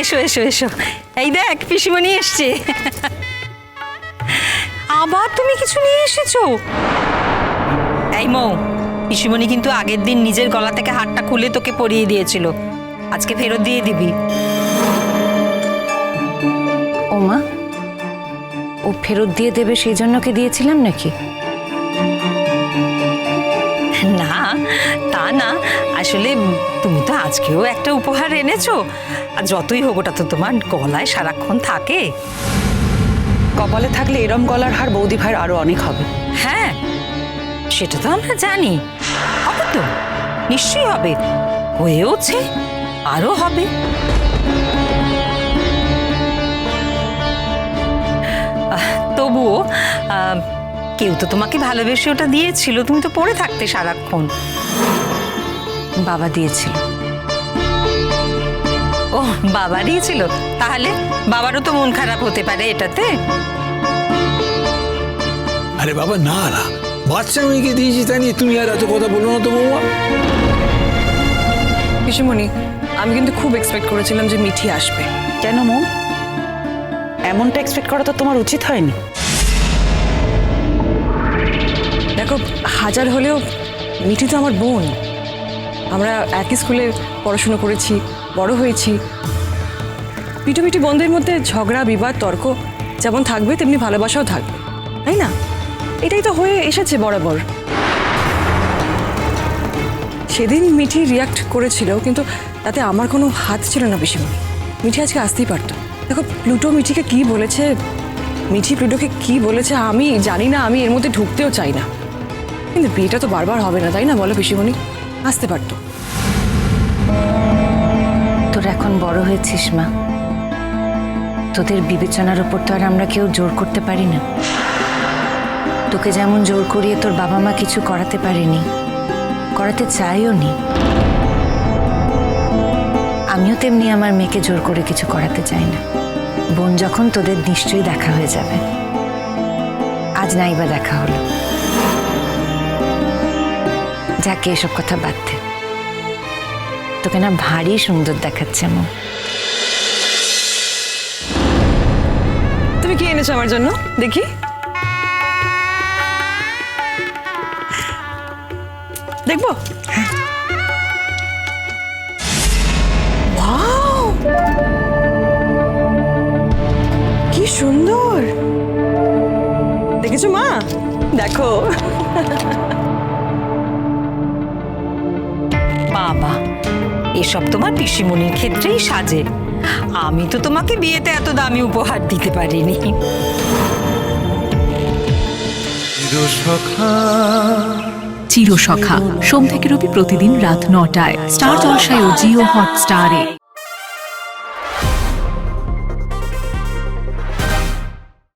এসো এসো এসো। এই দেখ, পিসিমণি এসছে। আবার তুমি কিছু নিয়ে এসেছ? এই মৌ, পিসিমণি কিন্তু আগের দিন নিজের গলা থেকে হারটা খুলে তোকে পরিয়ে দিয়েছিল। আজকে ফেরত দিয়ে দিবি। ওমা, ও ফেরত দিয়ে দেবে সেই জন্য কি দিয়েছিলাম নাকি? আসলে তুমি তো আজকেও একটা উপহার এনেছো। আর যতই হোক ওটা তো তোমার গলায় সারাক্ষণ থাকে। কপালে থাকলে এরম গলার হার বৌদি ভাইয়ের আরও অনেক হবে। হ্যাঁ সেটা তো আমরা জানি। হবে তো নিশ্চয়ই হবে। হয়েওছে আরও হবে। তবুও কেউ তো তোমাকে ভালোবেসে ওটা দিয়েছিল। তুমি তো পড়ে থাকতে সারাক্ষণ। বাবা দিয়েছিল। ও বাবা দিয়েছিল? তাহলে বাবারও তো মন খারাপ হতে পারে এটাতে। আরে বাবা না না। বাচ্চা মেয়েকে দিয়েছি তাই নিয়ে তুমি আর এত কথা বলো না তো বৌমা। পিসিমণি আমি কিন্তু খুব এক্সপেক্ট করেছিলাম যে মিঠি আসবে। কেন মৌ এমনটা এক্সপেক্ট করা তো তোমার উচিত হয়নি। দেখো হাজার হলেও মিঠি তো আমার বোন। আমরা একই স্কুলে পড়াশুনো করেছি, বড় হয়েছি। পিটুপিটি বন্ধের মধ্যে ঝগড়া, বিবাদ, তর্ক যেমন থাকবে, তেমনি ভালোবাসাও থাকবে, তাই না? এটাই তো হয়ে এসেছে বরাবর। সেদিন মিঠি রিয়াক্ট করেছিল, কিন্তু তাতে আমার কোনো হাত ছিল না পিসিমণি মিঠি আজকে আসতেই পারতো। দেখো, প্লুটো মিঠিকে কি বলেছে, মিঠি প্লুটোকে কি বলেছে, আমি জানি না, আমি এর মধ্যে ঢুকতেও চাই না। কিন্তু বিয়েটা তো বারবার হবে না, তাই না বলো পিসিমণি? আসতে পারতো। তোর এখন বড় হয়েছিস, মা। তোদের বিবেচনার উপর তো আর আমরা কেউ জোর করতে পারি না। তোকে যেমন জোর করিয়ে তোর বাবা মা কিছু করাতে পারেনি, করাতে চাইও নি, আমিও তেমনি আমার মেয়েকে জোর করে কিছু করাতে চাই না। বোন যখন তোদের নিশ্চয়ই দেখা হয়ে যাবে। আজ নাই বা দেখা হলো। যাকে এসব কথা বাদ দে। তোকে না ভারী সুন্দর দেখাচ্ছে আমার তুমি কি এনেছো আমার জন্য? দেখি। দেখব! কি সুন্দর! দেখেছ, মা? দেখো। বাবা এসব তোমার পিসিমণির ক্ষেত্রেই সাজে। আমি তো তোমাকে বিয়েতে এত দামি উপহার দিতে পারিনি। চিরসখা। সোম থেকে রবি প্রতিদিন রাত নটায়। স্টার জলসায় ও জিও হটস্টারে।